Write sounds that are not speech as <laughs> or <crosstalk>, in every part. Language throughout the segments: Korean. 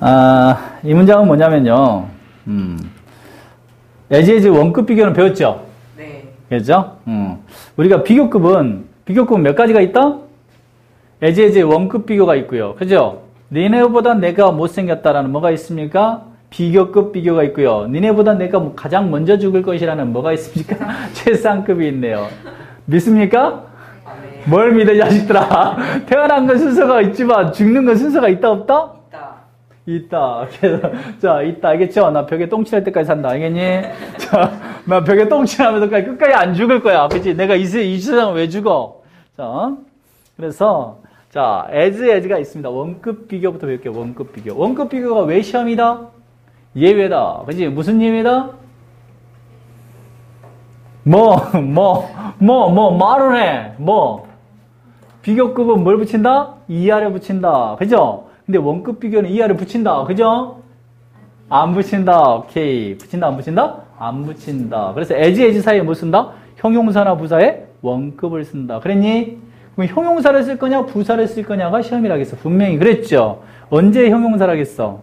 아, 이 문장은 뭐냐면요. 음. 에지에지 원급 비교는 배웠죠? 네. 그죠? 음. 우리가 비교급은, 비교급은 몇 가지가 있다? 에지에지 원급 비교가 있고요. 그죠? 니네보다 내가 못생겼다라는 뭐가 있습니까? 비교급 비교가 있고요. 니네보다 내가 뭐 가장 먼저 죽을 것이라는 뭐가 있습니까? <laughs> 최상급이 있네요. 믿습니까? 아, 네. 뭘 믿어, 이 자식들아. <laughs> 태어난 건 순서가 있지만 죽는 건 순서가 있다, 없다? 있다. 자, 있다. 알겠죠? 나 벽에 똥칠할 때까지 산다. 알겠니? 자, 나 벽에 똥칠하면서까지 끝까지 안 죽을 거야. 그치? 내가 이, 세- 이 세상은 왜 죽어? 자, 그래서, 자, as, as가 있습니다. 원급 비교부터 배울게요. 원급 비교. 원급 비교가 왜 시험이다? 예외다. 그지? 무슨 예외다? 뭐, 뭐, 뭐, 뭐, 말을 해. 뭐. 비교급은 뭘 붙인다? 이하를 붙인다. 그죠? 근데 원급 비교는 이하를 붙인다. 그죠? 안 붙인다. 오케이. 붙인다, 안 붙인다? 안 붙인다. 그래서 as, as 사이에 뭐 쓴다? 형용사나 부사에 원급을 쓴다. 그랬니? 그럼 형용사를 쓸 거냐, 부사를 쓸 거냐가 시험이라겠어. 분명히 그랬죠? 언제 형용사라겠어?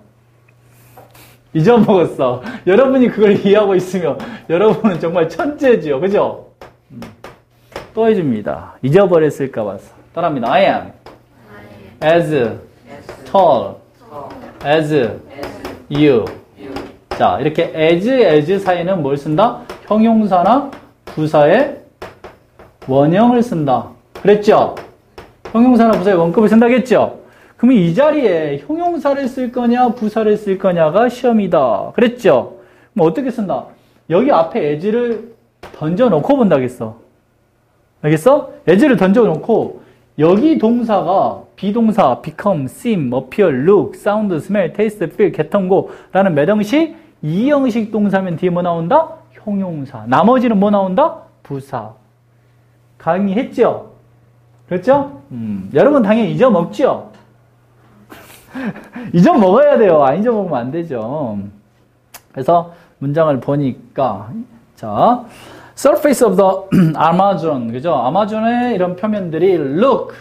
잊어먹었어. <laughs> 여러분이 그걸 이해하고 있으면 여러분은 정말 천재지요. 그죠? 음. 또 해줍니다. 잊어버렸을까 봐서. 따라합니다. I am as S. tall 서. as you. 자, 이렇게 as, as 사이는 뭘 쓴다? 형용사나 부사의 원형을 쓴다. 그랬죠? 형용사나 부사의 원급을 쓴다겠죠? 그러면 이 자리에 형용사를 쓸 거냐, 부사를 쓸 거냐가 시험이다. 그랬죠? 그럼 어떻게 쓴다? 여기 앞에 as를 던져놓고 본다겠어. 알겠어? as를 던져놓고 여기 동사가 비동사 become, seem, appear, look, sound, smell, taste, feel, get, go 라는 몇 형식? 이 형식 동사면 뒤에 뭐 나온다? 형용사. 나머지는 뭐 나온다? 부사. 강의했죠? 그렇죠? 음, 여러분 당연히 잊어먹죠? <laughs> 잊어먹어야 돼요. 안 잊어먹으면 안 되죠. 그래서 문장을 보니까 자 surface of the <clears throat> Amazon 그죠? 아마존의 이런 표면들이 look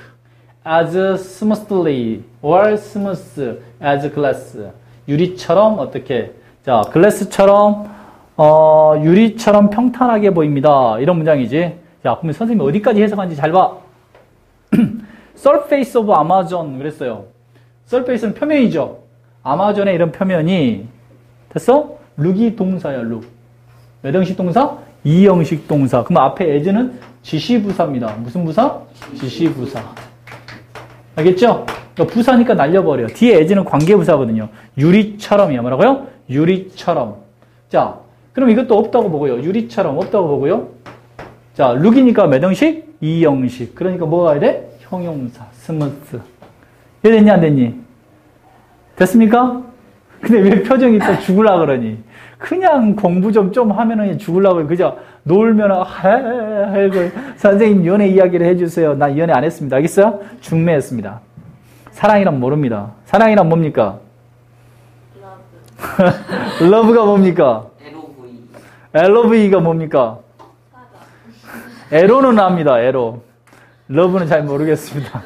as smoothly or smooth as glass 유리처럼 어떻게 자 글래스처럼 어, 유리처럼 평탄하게 보입니다. 이런 문장이지. 자 그러면 선생님이 어디까지 해석한지 잘 봐. <clears throat> surface of Amazon 그랬어요. surface는 표면이죠. 아마존의 이런 표면이 됐어? 룩이 동사야, 룩. 몇 형식 동사? 이 형식 동사. 그럼 앞에 as는 지시부사입니다. 무슨 부사? 지시부사. 알겠죠? 그러니까 부사니까 날려버려. 뒤에 as는 관계부사거든요. 유리처럼이야. 뭐라고요? 유리처럼. 자, 그럼 이것도 없다고 보고요. 유리처럼 없다고 보고요. 자, 룩이니까 몇 형식? 이 형식. 그러니까 뭐가 와야 돼? 형용사, 스무스. 이해 됐니, 안 됐니? 됐습니까? 근데 왜 표정이 또 죽을라 그러니? 그냥 공부 좀 좀 하면은 죽을라 그래. 그죠? 놀면, 아이고, 선생님 연애 이야기를 해주세요. 나 연애 안 했습니다. 알겠어요? 중매했습니다. 사랑이란 모릅니다. 사랑이란 뭡니까? <laughs> 러브가 뭡니까? LOV. LOV가 뭡니까? 에로는 압니다, 에로. 러브는 잘 모르겠습니다.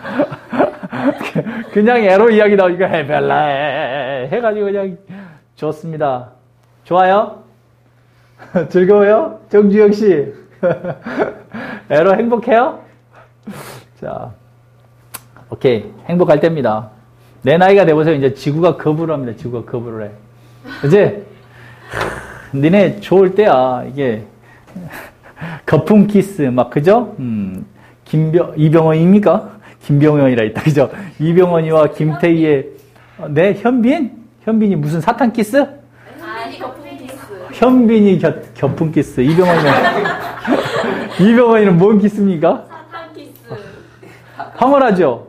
<laughs> 그냥 에로 이야기 나오니까 해벨라 해, 해가지고 그냥 좋습니다. 좋아요? <laughs> 즐거워요? 정주영 씨. <laughs> 에로 행복해요? 자, 오케이. 행복할 때입니다. 내 나이가 돼보세요. 이제 지구가 거부를 합니다. 지구가 거부를 해. 그지? <laughs> 니네 좋을 때야. 이게 거품 키스 막 그죠? 음, 김병 이병헌입니까? 김병헌이라 있다 그죠? 이병헌이와 김태희의 어, 네 현빈 현빈이 무슨 사탕 키스? 현빈이 겨, 거품 키스 이병헌이는 <laughs> 이병헌이는 뭔 키스입니까? 사탕 키스. 황홀하죠.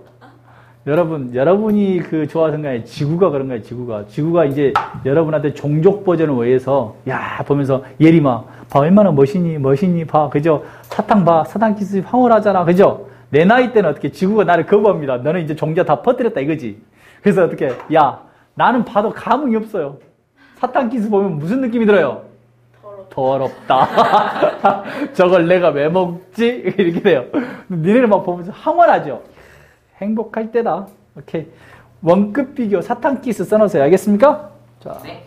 여러분, 여러분이 그 좋아하는 거에 지구가 그런 거예요, 지구가. 지구가 이제 여러분한테 종족 버전을 위해서, 야, 보면서, 예림아, 봐, 얼마나 멋있니, 멋있니, 봐, 그죠? 사탕 봐, 사탕 키스 황홀하잖아, 그죠? 내 나이 때는 어떻게 지구가 나를 거부합니다. 너는 이제 종자 다 퍼뜨렸다, 이거지. 그래서 어떻게, 야, 나는 봐도 감흥이 없어요. 사탕 키스 보면 무슨 느낌이 들어요? 더럽다. <laughs> 저걸 내가 왜 먹지? <laughs> 이렇게 돼요. 니네를 막 보면서 황홀하죠. 행복할 때다. 오케이. 원급 비교 사탕기스 써놓으세요. 알겠습니까? 자, 네.